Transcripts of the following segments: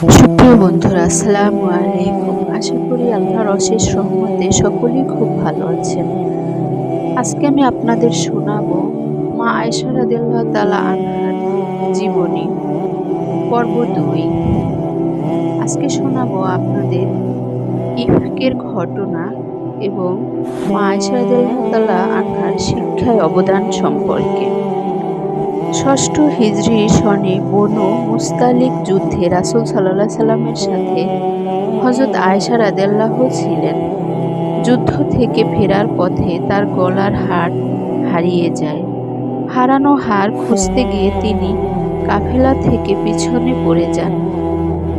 সুপ্রিয় বন্ধুরা, আসসালামু আলাইকুম। আশা করি আল্লাহর অশেষ রহমতে সকলেই খুব ভালো আছেন। আজকে আমি আপনাদের শোনাবো মা আয়সা রাদিয়াল্লাহু তাআলা আনহার জীবনী, পর্ব দুই। আজকে শোনাবো আপনাদের ইফকের ঘটনা এবং মা আয়সা রাদিয়াল্লাহু তাআলা আনহার শিক্ষায় অবদান সম্পর্কে। ষষ্ঠ হিজরি সনে বনু মুস্তালিক যুদ্ধে রাসুল সাল্লাহ সাল্লামের সাথে হজরত আয়সা রাদেল্লাহ ছিলেন। যুদ্ধ থেকে ফেরার পথে তার গলার হাড় হারিয়ে যায়। হারানো হার খুঁজতে গিয়ে তিনি কাফেলা থেকে পিছনে পড়ে যান।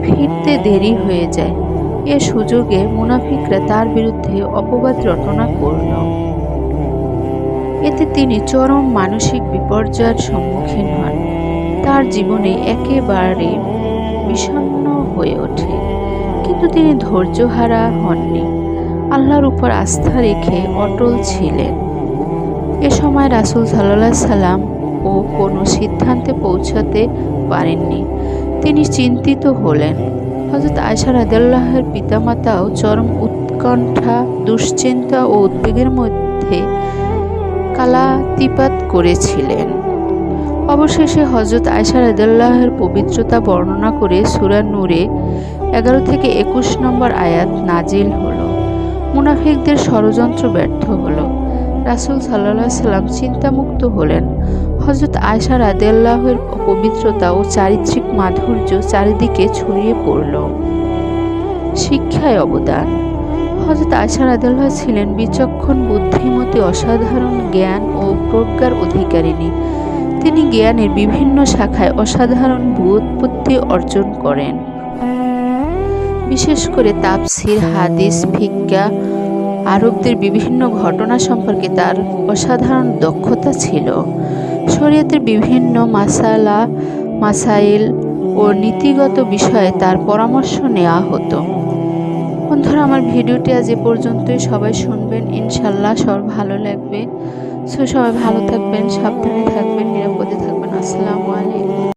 ফিরতে দেরি হয়ে যায়। এ সুযোগে মুনাফিকরা তার বিরুদ্ধে অপবাদ রটনা করল। এতে তিনি চরম মানসিক বিপর্যয়ের সম্মুখীন হন। তার জীবনে একেবারে বিষণ্ণ হয়ে ওঠে। কিন্তু তিনি ধৈর্যহারা হননি। আল্লাহর উপর আস্থা রেখে অটল ছিলেন। এ সময় রাসুল সাল্লাহ সাল্লাম ও কোনো সিদ্ধান্তে পৌঁছাতে পারেননি। তিনি চিন্তিত হলেন। হজরত আয়সা রাদেল্লাহের পিতামাতাও চরম উৎকণ্ঠা, দুশ্চিন্তা ও উদ্বেগের মধ্যে কালাতিপাত করেছিলেন। অবশেষে হজরত আয়সা রাদাল্লাহের পবিত্রতা বর্ণনা করে সুরা নূরে এগারো থেকে একুশ নম্বর আয়াত নাজিল হলো। মুনাফিকদের ষড়যন্ত্র ব্যর্থ হলো। রাসুল সাল্লাহ সাল্লাম চিন্তামুক্ত হলেন। হজরত আয়সা রাদেল্লাহের পবিত্রতা ও চারিত্রিক মাধুর্য চারিদিকে ছড়িয়ে পড়ল। শিক্ষায় অবদান। হজরত আয়সা রাদাল্লাহ ছিলেন বিচক্ষণ, বুদ্ধিমতী, অসাধারণ জ্ঞান ও প্রজ্ঞার অধিকারিণী। তিনি জ্ঞানের বিভিন্ন শাখায় অসাধারণ ব্যুৎপত্তি অর্জন করেন। বিশেষ করে তাপসির হাদিস ভিজ্ঞা আরবদের বিভিন্ন ঘটনা সম্পর্কে তার অসাধারণ দক্ষতা ছিল। শরীয়তের বিভিন্ন মাসালা, মাসাইল ও নীতিগত বিষয়ে তার পরামর্শ নেওয়া হতো। বন্ধুরা, আমার ভিডিওটি আজ এ পর্যন্তই। সবাই শুনবেন, ইনশাল্লাহ সবার ভালো লাগবে। সো সবাই ভালো থাকবেন, সাবধানে থাকবেন, নিরাপদে থাকবেন। আসসালামু আলাইকুম।